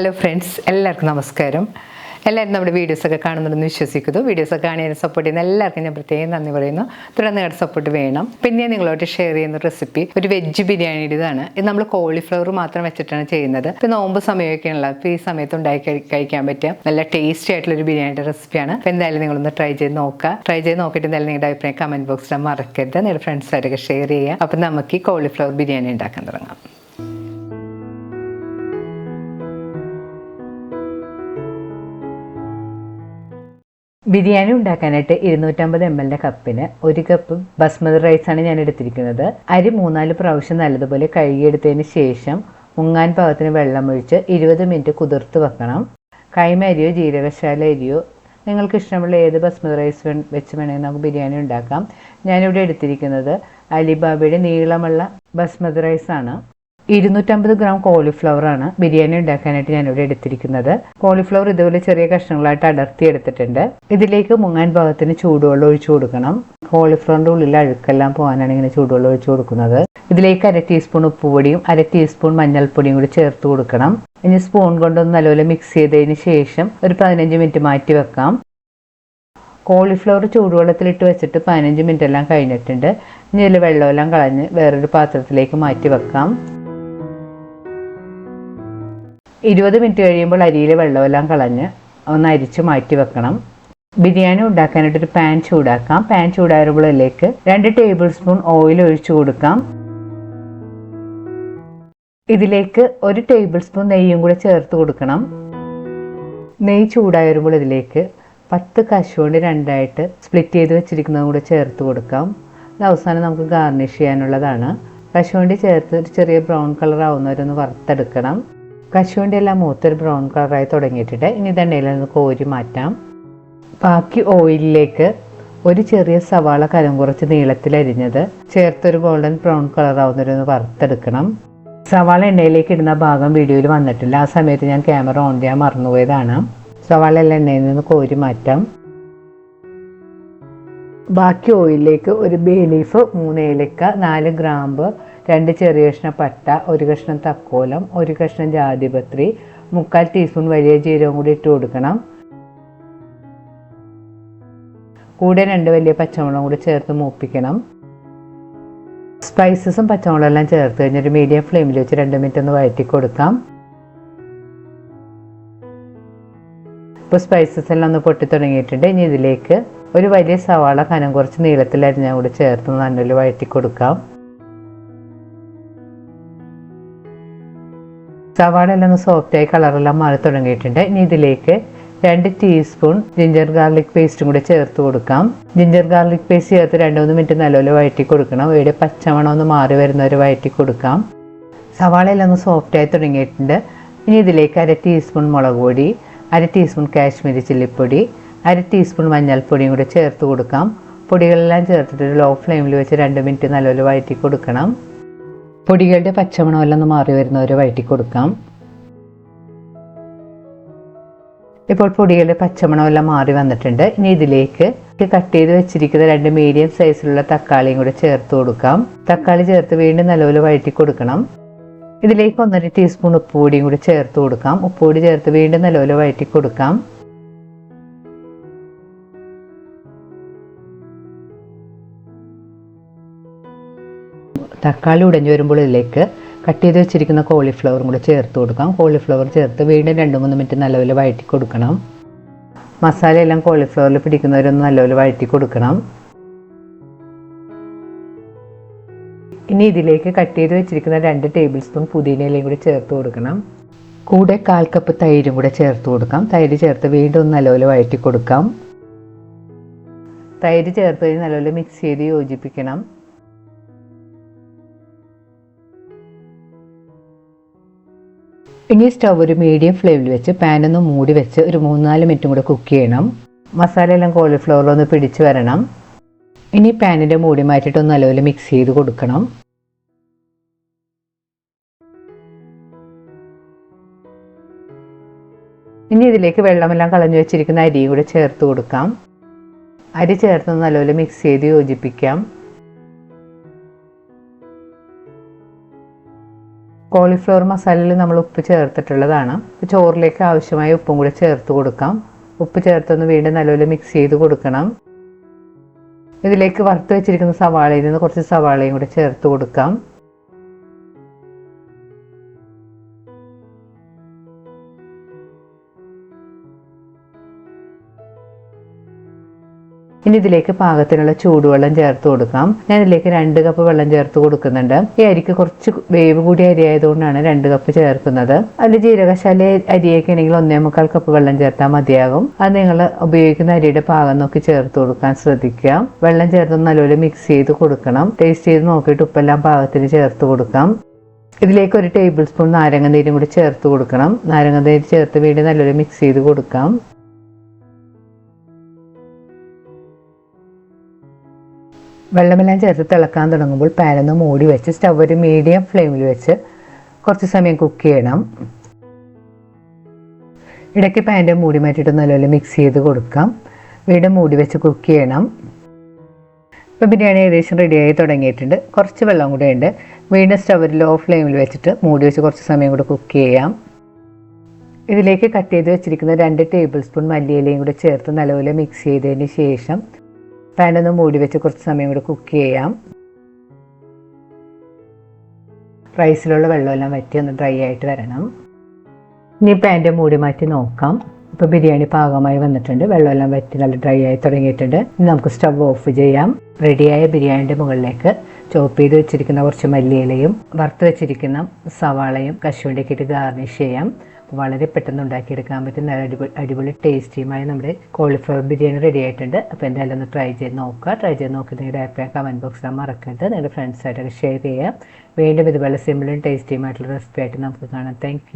Hello friends എല്ലാവർക്കും നമസ്കാരം. എല്ലാവരും നമ്മുടെ വീഡിയോസൊക്കെ കാണുന്നുണ്ടെന്ന് വിശ്വസിക്കുന്നു. വീഡിയോസൊക്കെ കാണാൻ സപ്പോർട്ട് ചെയ്യുന്ന എല്ലാവർക്കും ഞാൻ പ്രത്യേകം നന്ദി പറയുന്നു. തുടർന്ന് നിങ്ങളുടെ സപ്പോർട്ട് വേണം. പിന്നെ നിങ്ങളോട്ട് ഷെയർ ചെയ്യുന്ന റെസിപ്പി ഒരു വെജ് ബിരിയാണിയുടേതാണ് ഇത് നമ്മൾ കോളിഫ്ലവർ മാത്രം വെച്ചിട്ടാണ് ചെയ്യുന്നത്. ഇപ്പോൾ നോമ്പ് സമയമൊക്കെയാണല്ലോ. അപ്പോൾ ഈ സമയത്ത് ഉണ്ടാക്കി കഴിക്കാൻ പറ്റിയ നല്ല ടേസ്റ്റി ആയിട്ടുള്ള ഒരു ബിരിയാണിയുടെ റെസിപ്പിയാണ് അപ്പോൾ എന്തായാലും നിങ്ങളൊന്ന് ട്രൈ ചെയ്ത് നോക്കുക. ട്രൈ ചെയ്ത് നോക്കിയിട്ട് എന്തായാലും നിങ്ങളുടെ അഭിപ്രായം കമന്റ് ബോക്സിൽ മറക്കരുത്. നിങ്ങളുടെ ഫ്രണ്ട്സായിട്ടൊക്കെ ഷെയർ ചെയ്യുക. അപ്പം നമുക്ക് ഈ കോളിഫ്ലവർ ബിരിയാണി ഉണ്ടാക്കാൻ തുടങ്ങാം. ബിരിയാണി ഉണ്ടാക്കാനായിട്ട് ഇരുന്നൂറ്റമ്പത് എം എല്ലിന്റെ കപ്പിന് ഒരു കപ്പ് ബസ്മതി റൈസാണ് ഞാൻ എടുത്തിരിക്കുന്നത്. അരി മൂന്നാൽ പ്രാവശ്യം നല്ലതുപോലെ കഴുകിയെടുത്തതിന് ശേഷം മുങ്ങാൻ പാകത്തിന് വെള്ളമൊഴിച്ച് ഇരുപത് മിനിറ്റ് കുതിർത്ത് വെക്കണം. കൈമ അരിയോ ജീരകശാല അരിയോ നിങ്ങൾക്ക് ഇഷ്ടമുള്ള ഏത് ബസ്മതി റൈസ് വെച്ച് വേണമെങ്കിൽ നമുക്ക് ബിരിയാണി ഉണ്ടാക്കാം. ഞാനിവിടെ എടുത്തിരിക്കുന്നത് അലിബാബയുടെ നീളമുള്ള ബസ്മതി റൈസാണ് ഇരുന്നൂറ്റമ്പത് ഗ്രാം കോളിഫ്ലവർ ആണ് ബിരിയാണി ഉണ്ടാക്കാനായിട്ട് ഞാനിവിടെ എടുത്തിരിക്കുന്നത്. കോളിഫ്ലവർ ഇതുപോലെ ചെറിയ കഷ്ണങ്ങളായിട്ട് അടർത്തി എടുത്തിട്ടുണ്ട് ഇതിലേക്ക് മുങ്ങാൻ ഭാഗത്തിന് ചൂടുവെള്ളം ഒഴിച്ചു കൊടുക്കണം. കോളിഫ്ലവറിന്റെ ഉള്ളിൽ അഴുക്കെല്ലാം പോകാനാണ് ഇങ്ങനെ ചൂടുവെള്ളം ഒഴിച്ചു കൊടുക്കുന്നത്. ഇതിലേക്ക് അര ടീസ്പൂൺ ഉപ്പുപൊടിയും അര ടീസ്പൂൺ മഞ്ഞൾപ്പൊടിയും കൂടി ചേർത്ത് കൊടുക്കണം. ഇനി സ്പൂൺ കൊണ്ടൊന്ന് നല്ലപോലെ മിക്സ് ചെയ്തതിന് ശേഷം ഒരു പതിനഞ്ച് മിനിറ്റ് മാറ്റി വെക്കാം. കോളിഫ്ലവർ ചൂടുവെള്ളത്തിലിട്ട് വെച്ചിട്ട് പതിനഞ്ച് മിനിറ്റ് എല്ലാം കഴിഞ്ഞിട്ടുണ്ട്. ഇനി ഇതിൽ വെള്ളമെല്ലാം കളഞ്ഞ് വേറൊരു പാത്രത്തിലേക്ക് മാറ്റി വെക്കാം. ഇരുപത് മിനിറ്റ് കഴിയുമ്പോൾ അരിയിലെ വെള്ളമെല്ലാം കളഞ്ഞ് ഒന്ന് അരിച്ച് മാറ്റി വെക്കണം. ബിരിയാണി ഉണ്ടാക്കാനായിട്ട് ഒരു പാൻ ചൂടാക്കാം. പാൻ ചൂടാകുമ്പോഴേക്ക് രണ്ട് ടേബിൾ സ്പൂൺ ഓയിൽ ഒഴിച്ചു കൊടുക്കാം. ഇതിലേക്ക് ഒരു ടേബിൾ സ്പൂൺ നെയ്യും കൂടെ ചേർത്ത് കൊടുക്കണം. നെയ്യ് ചൂടായി ഇതിലേക്ക് പത്ത് കശുവണ്ടി രണ്ടായിട്ട് സ്പ്ലിറ്റ് ചെയ്ത് വെച്ചിരിക്കുന്നതും കൂടെ ചേർത്ത് കൊടുക്കാം. അത് അവസാനം നമുക്ക് ഗാർണിഷ് ചെയ്യാനുള്ളതാണ്. കശുവണ്ടി ചേർത്ത് ഒരു ചെറിയ ബ്രൗൺ കളർ ആവുന്നവരൊന്ന് വറുത്തെടുക്കണം. കശുവണ്ടി എല്ലാം മൂത്തൊരു ബ്രൗൺ കളറായി തുടങ്ങിയിട്ടുണ്ട്. ഇനി ഇത് എണ്ണയിൽ നിന്ന് കോരി മാറ്റാം. ബാക്കി ഓയിലിലേക്ക് ഒരു ചെറിയ സവാള കനം കുറച്ച് നീളത്തിലരിഞ്ഞത് ചേർത്തൊരു ഗോൾഡൻ ബ്രൗൺ കളർ ആവുന്നവരൊന്ന് വറുത്തെടുക്കണം. സവാള എണ്ണയിലേക്ക് ഇടുന്ന ഭാഗം വീഡിയോയിൽ വന്നിട്ടില്ല. ആ സമയത്ത് ഞാൻ ക്യാമറ ഓൺ ചെയ്യാൻ മറന്നുപോയതാണ്. സവാള എല്ലാം എണ്ണയിൽ നിന്ന് കോരി മാറ്റാം. ബാക്കി ഓയിലിലേക്ക് ഒരു ബേ ലീഫ് മൂന്ന് ഏലക്ക നാല് ഗ്രാമ്പ് രണ്ട് ചെറിയ കഷ്ണം പട്ട ഒരു കഷ്ണം തക്കോലം ഒരു കഷ്ണം ജാതിപത്രി മുക്കാൽ ടീസ്പൂൺ വലിയ ജീരകം കൂടി ഇട്ട് കൊടുക്കണം. കൂടെ രണ്ട് വലിയ പച്ചമുളകും കൂടി ചേർത്ത് മൂപ്പിക്കണം. സ്പൈസസും പച്ചമുളകും എല്ലാം ചേർത്ത് കഴിഞ്ഞൊരു മീഡിയം ഫ്ലെയിമിൽ വെച്ച് രണ്ട് മിനിറ്റ് ഒന്ന് വഴറ്റി കൊടുക്കാം. ഇപ്പോൾ സ്പൈസസ് എല്ലാം ഒന്ന് പൊട്ടി തുടങ്ങിയിട്ടുണ്ട്. ഇനി ഇതിലേക്ക് ഒരു വലിയ സവാള കനം കുറച്ച് നീളത്തിൽ അരിഞ്ഞാൽ കൂടി ചേർത്ത് നല്ലൊരു വഴറ്റി കൊടുക്കാം. സവാള എല്ലാം ഒന്ന് സോഫ്റ്റായി കളറെല്ലാം മാറി തുടങ്ങിയിട്ടുണ്ട്. ഇനി ഇതിലേക്ക് രണ്ട് ടീസ്പൂൺ ജിഞ്ചർ ഗാർലിക് പേസ്റ്റും കൂടി ചേർത്ത് കൊടുക്കാം. ജിഞ്ചർ ഗാർലിക് പേസ്റ്റ് ചേർത്ത് രണ്ട് മൂന്ന് മിനിറ്റ് നല്ലപോലെ വഴറ്റി കൊടുക്കണം. ഇവിടെ പച്ചമണം ഒന്ന് മാറി വരുന്നവരെ വഴറ്റി കൊടുക്കാം. സവാള എല്ലാം ഒന്ന് സോഫ്റ്റായി തുടങ്ങിയിട്ടുണ്ട്. ഇനി ഇതിലേക്ക് അര ടീസ്പൂൺ മുളക് പൊടി അര ടീസ്പൂൺ കാശ്മീരി ചില്ലിപ്പൊടി അര ടീസ്പൂൺ മഞ്ഞൾപ്പൊടിയും കൂടി ചേർത്ത് കൊടുക്കാം. പൊടികളെല്ലാം ചേർത്തിട്ട് ലോ ഫ്ലെയിമിൽ വെച്ച് രണ്ട് മിനിറ്റ് നല്ലപോലെ വഴറ്റി കൊടുക്കണം. പൊടികളുടെ പച്ചമണമെല്ലാം ഒന്ന് മാറി വരുന്നവരെ വഴറ്റി കൊടുക്കാം. ഇപ്പോൾ പൊടികളുടെ പച്ചമണമെല്ലാം മാറി വന്നിട്ടുണ്ട്. ഇനി ഇതിലേക്ക് കട്ട് ചെയ്ത് വെച്ചിരിക്കുന്ന രണ്ട് മീഡിയം സൈസിലുള്ള തക്കാളിയും കൂടെ ചേർത്ത് കൊടുക്കാം. തക്കാളി ചേർത്ത് വീണ്ടും നല്ലപോലെ വഴറ്റി കൊടുക്കണം. ഇതിലേക്ക് ഒന്നര ടീസ്പൂൺ ഉപ്പുപൊടിയും കൂടി ചേർത്ത് കൊടുക്കാം. ഉപ്പുപൊടി ചേർത്ത് വീണ്ടും നല്ലപോലെ വഴറ്റി കൊടുക്കാം. തക്കാളി ഉടഞ്ഞു വരുമ്പോൾ ഇതിലേക്ക് കട്ട് ചെയ്ത് വെച്ചിരിക്കുന്ന കോളിഫ്ലവറും കൂടി ചേർത്ത് കൊടുക്കാം. കോളിഫ്ലവർ ചേർത്ത് വീണ്ടും രണ്ട് മൂന്ന് മിനിറ്റ് നല്ലപോലെ വഴറ്റി കൊടുക്കണം. മസാലയെല്ലാം കോളിഫ്ലവറിൽ പിടിക്കുന്നവരൊന്ന് നല്ലപോലെ വഴറ്റി കൊടുക്കണം. ഇനി ഇതിലേക്ക് കട്ട് ചെയ്ത് വെച്ചിരിക്കുന്ന രണ്ട് ടേബിൾ സ്പൂൺ പുതിനയിലയും കൂടി ചേർത്ത് കൊടുക്കണം. കൂടെ കാൽ കപ്പ് തൈരും കൂടെ ചേർത്ത് കൊടുക്കാം. തൈര് ചേർത്ത് വീണ്ടും ഒന്ന് നല്ലപോലെ വഴറ്റി കൊടുക്കാം. തൈര് ചേർത്ത് നല്ലപോലെ മിക്സ് ചെയ്ത് യോജിപ്പിക്കണം. ഇനി സ്റ്റവ് ഒരു മീഡിയം ഫ്ലെയിമിൽ വെച്ച് പാനൊന്ന് മൂടി വെച്ച് ഒരു മൂന്നാൽ മിനിറ്റും കൂടെ കുക്ക് ചെയ്യണം. മസാല എല്ലാം കോളിഫ്ലവറിലൊന്ന് പിടിച്ച് വരണം. ഇനി പാനിന്റെ മൂടി മാറ്റിയിട്ട് ഒന്ന് നല്ലപോലെ മിക്സ് ചെയ്ത് കൊടുക്കണം. ഇനി ഇതിലേക്ക് വെള്ളമെല്ലാം കളഞ്ഞു വെച്ചിരിക്കുന്ന അരിയും കൂടെ ചേർത്ത് കൊടുക്കാം. അരി ചേർത്ത് നല്ലപോലെ മിക്സ് ചെയ്ത് യോജിപ്പിക്കാം. കോളിഫ്ലവർ മസാലയിൽ നമ്മൾ ഉപ്പ് ചേർത്തിട്ടുള്ളതാണ്. ചോറിലേക്ക് ആവശ്യമായ ഉപ്പും കൂടി ചേർത്ത് കൊടുക്കാം. ഉപ്പ് ചേർത്തൊന്ന് വീണ്ടും നല്ലപോലെ മിക്സ് ചെയ്ത് കൊടുക്കണം. ഇതിലേക്ക് വറുത്ത് വെച്ചിരിക്കുന്ന സവാളയിൽ നിന്ന് കുറച്ച് സവാളയും കൂടി ചേർത്ത് കൊടുക്കാം. ഇനി ഇതിലേക്ക് പാകത്തിനുള്ള ചൂടുവെള്ളം ചേർത്ത് കൊടുക്കാം. ഞാൻ ഇതിലേക്ക് രണ്ട് കപ്പ് വെള്ളം ചേർത്ത് കൊടുക്കുന്നുണ്ട്. ഈ അരിക്ക് കുറച്ച് വേവ് കൂടിയ അരി ആയതുകൊണ്ടാണ് രണ്ട് കപ്പ് ചേർക്കുന്നത്. അതിൽ ജീരകശാല അരിയൊക്കെ ആണെങ്കിൽ ഒന്നേ മുക്കാൽ കപ്പ് വെള്ളം ചേർത്താൽ മതിയാകും. അത് നിങ്ങൾ ഉപയോഗിക്കുന്ന അരിയുടെ പാകം നോക്കി ചേർത്ത് കൊടുക്കാൻ ശ്രദ്ധിക്കാം വെള്ളം ചേർത്ത് നല്ലപോലെ മിക്സ് ചെയ്ത് കൊടുക്കണം. ടേസ്റ്റ് ചെയ്ത് നോക്കിയിട്ട് ഉപ്പെല്ലാം പാകത്തിന് ചേർത്ത് കൊടുക്കാം. ഇതിലേക്ക് ഒരു ടേബിൾ സ്പൂൺ നാരങ്ങ നീരും കൂടി ചേർത്ത് കൊടുക്കണം. നാരങ്ങ നീര് ചേർത്ത് വീണ്ടും നല്ലൊരു മിക്സ് ചെയ്ത് കൊടുക്കാം. വെള്ളമെല്ലാം ചേർത്ത് തിളക്കാൻ തുടങ്ങുമ്പോൾ പാനൊന്ന് മൂടി വെച്ച് സ്റ്റവ് ഒരു മീഡിയം ഫ്ലെയിമിൽ വെച്ച് കുറച്ച് സമയം കുക്ക് ചെയ്യണം. ഇടയ്ക്ക് പാന്റെ മൂടി മാറ്റിയിട്ട് നല്ലപോലെ മിക്സ് ചെയ്ത് കൊടുക്കാം. വീണ്ടും മൂടി വെച്ച് കുക്ക് ചെയ്യണം. ഇപ്പോൾ ബിരിയാണി ഏകദേശം റെഡിയായി തുടങ്ങിയിട്ടുണ്ട്. കുറച്ച് വെള്ളം കൂടെ ഉണ്ട്. വീണ്ടും സ്റ്റവ് ലോ ഫ്ലെയിമിൽ വെച്ചിട്ട് മൂടി വെച്ച് കുറച്ച് സമയം കൂടെ കുക്ക് ചെയ്യാം. ഇതിലേക്ക് കട്ട് ചെയ്ത് വെച്ചിരിക്കുന്ന രണ്ട് ടേബിൾ സ്പൂൺ മല്ലിയിലയും കൂടെ ചേർത്ത് നല്ലപോലെ മിക്സ് ചെയ്തതിന് ശേഷം പാനൊന്ന് മൂടി വെച്ച് കുറച്ച് സമയം കൂടെ കുക്ക് ചെയ്യാം. റൈസിലുള്ള വെള്ളമെല്ലാം വറ്റി ഒന്ന് ഡ്രൈ ആയിട്ട് വരണം. ഇനി പാന്റെ മൂടി മാറ്റി നോക്കാം. ഇപ്പോൾ ബിരിയാണി പാകമായി വന്നിട്ടുണ്ട്. വെള്ളമെല്ലാം വറ്റി നല്ല ഡ്രൈ ആയി തുടങ്ങിയിട്ടുണ്ട്. ഇനി നമുക്ക് സ്റ്റവ് ഓഫ് ചെയ്യാം. റെഡിയായ ബിരിയാണിന്റെ മുകളിലേക്ക് ചോപ്പ് ചെയ്ത് വെച്ചിരിക്കുന്ന കുറച്ച് മല്ലിയിലയും വറുത്ത് വെച്ചിരിക്കുന്ന സവാളയും കശുവണ്ടിക്കിട്ട് ഗാർണിഷ് ചെയ്യാം. വളരെ പെട്ടെന്ന് ഉണ്ടാക്കിയെടുക്കാൻ പറ്റുന്ന അടിപൊളി അടിപൊളി ടേസ്റ്റിയുമായി നമ്മുടെ കോളിഫ്ലവർ ബിരിയാണി റെഡി ആയിട്ടുണ്ട്. അപ്പോൾ എന്തായാലും ഒന്ന് ട്രൈ ചെയ്ത് നോക്കുക. ട്രൈ ചെയ്ത് നോക്കി നിങ്ങളുടെ അഭിപ്രായം കമന്റ് ബോക്സിൽ മറക്കരുത്. നിങ്ങളുടെ ഫ്രണ്ട്സായിട്ടൊക്കെ ഷെയർ ചെയ്യുക വീണ്ടും ഇതുപോലെ സിമ്പിളും ടേസ്റ്റിയുമായിട്ടുള്ള റെസിപ്പി ആയിട്ട് നമുക്ക് കാണാം. താങ്ക്